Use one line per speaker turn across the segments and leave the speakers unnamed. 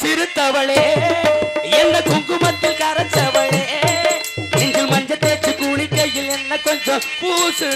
சிறுத்தவளே என்ன குங்குமத்தில் கரைச்சவளே நெஞ்சில் மஞ்சள் தேய்ச்சி குளிக்கையில் என்ன கொஞ்சம் பூசு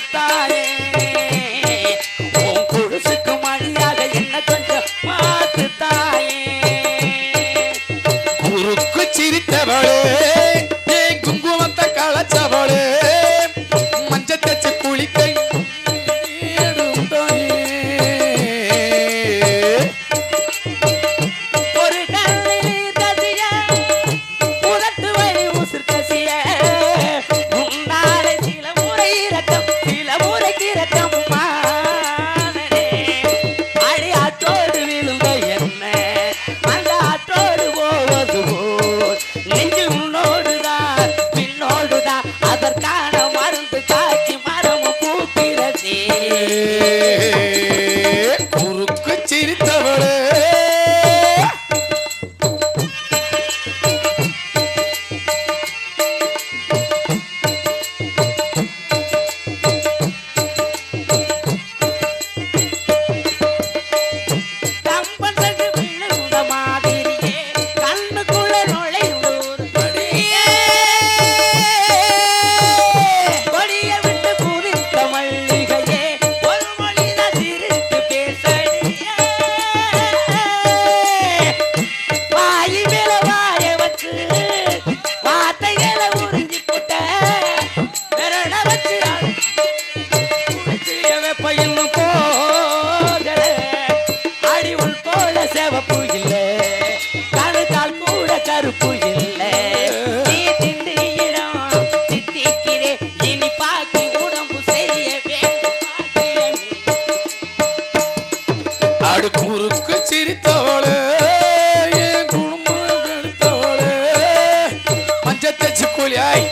முறுக்கு
சிரித்தவளே என் குடும்பம் கெடுத்தவளே? மஞ்ச கூலியாய்